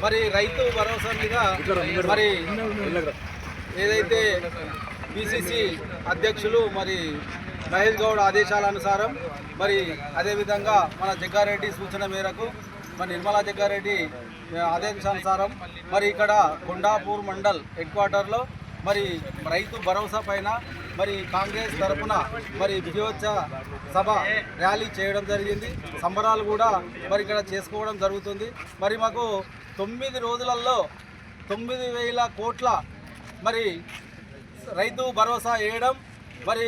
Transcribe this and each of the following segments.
మరి రైతు భరోసా మీద మరి ఏదైతే బీసీసీ అధ్యక్షులు మరి మహేష్ గౌడ్ ఆదేశాల అనుసారం మరి అదేవిధంగా మన జగ్గారెడ్డి సూచన మేరకు మరి నిర్మలా జగ్గారెడ్డి ఆదేశానుసారం మరి ఇక్కడ కొండాపూర్ మండల్ హెడ్ క్వార్టర్లో మరి రైతు భరోసా పైన మరి కాంగ్రెస్ తరఫున మరి విజయోత్సవ సభ ర్యాలీ చేయడం జరిగింది. సంబరాలు కూడా మరి ఇక్కడ చేసుకోవడం జరుగుతుంది. మరి మాకు తొమ్మిది రోజులలో తొమ్మిది వేల కోట్ల మరి రైతు భరోసా వేయడం మరి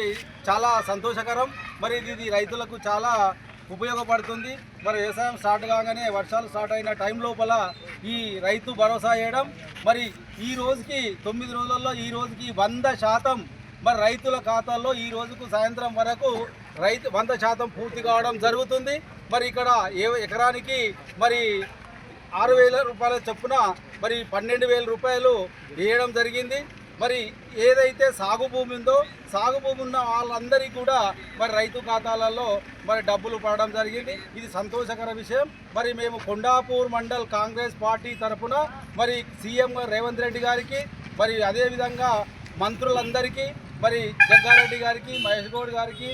చాలా సంతోషకరం. మరి ఇది రైతులకు చాలా ఉపయోగపడుతుంది. మరి వ్యవసాయం స్టార్ట్ కాగానే వర్షాలు స్టార్ట్ అయిన టైం లోపల ఈ రైతు భరోసా వేయడం. మరి ఈ రోజుకి తొమ్మిది రోజుల్లో ఈ రోజుకి వంద శాతం మరి రైతుల ఖాతాల్లో ఈ రోజుకు సాయంత్రం వరకు రైతు వంద శాతం పూర్తి కావడం జరుగుతుంది. మరి ఇక్కడ ఏ ఎకరానికి మరి ఆరు వేల రూపాయల చొప్పున మరి పన్నెండు వేల రూపాయలు వేయడం జరిగింది. మరి ఏదైతే సాగు భూమి ఉందో సాగు భూమి ఉన్న వాళ్ళందరికీ కూడా మరి రైతు ఖాతాలలో మరి డబ్బులు పడడం జరిగింది. ఇది సంతోషకర విషయం. మరి మేము కొండాపూర్ మండల్ కాంగ్రెస్ పార్టీ తరఫున మరి సీఎం రేవంత్ రెడ్డి గారికి మరి అదేవిధంగా మంత్రులందరికీ మరి జగ్గారెడ్డి గారికి మహేష్ గౌడ్ గారికి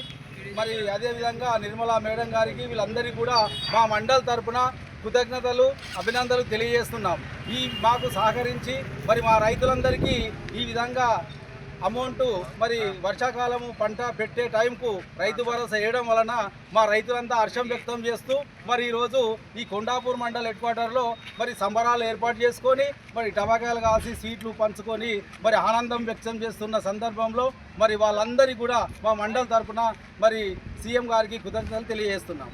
మరి అదేవిధంగా నిర్మలా మేడం గారికి వీళ్ళందరికీ కూడా మా మండల్ తరపున కృతజ్ఞతలు అభినందనలు తెలియజేస్తున్నాం. ఈ మాకు సహకరించి మరి మా రైతులందరికీ ఈ విధంగా అమౌంట్ మరి వర్షాకాలము పంట పెట్టే టైంకు రైతు భరోసా వేయడం వలన మా రైతులంతా హర్షం వ్యక్తం చేస్తూ మరి ఈరోజు ఈ కొండాపూర్ మండల్ హెడ్ క్వార్టర్లో మరి సంబరాలు ఏర్పాటు చేసుకొని మరి టమాకాయలు కాసి స్వీట్లు పంచుకొని మరి ఆనందం వ్యక్తం చేస్తున్న సందర్భంలో మరి వాళ్ళందరికీ కూడా మా మండల్ తరఫున మరి సీఎం గారికి కృతజ్ఞతలు తెలియజేస్తున్నాం.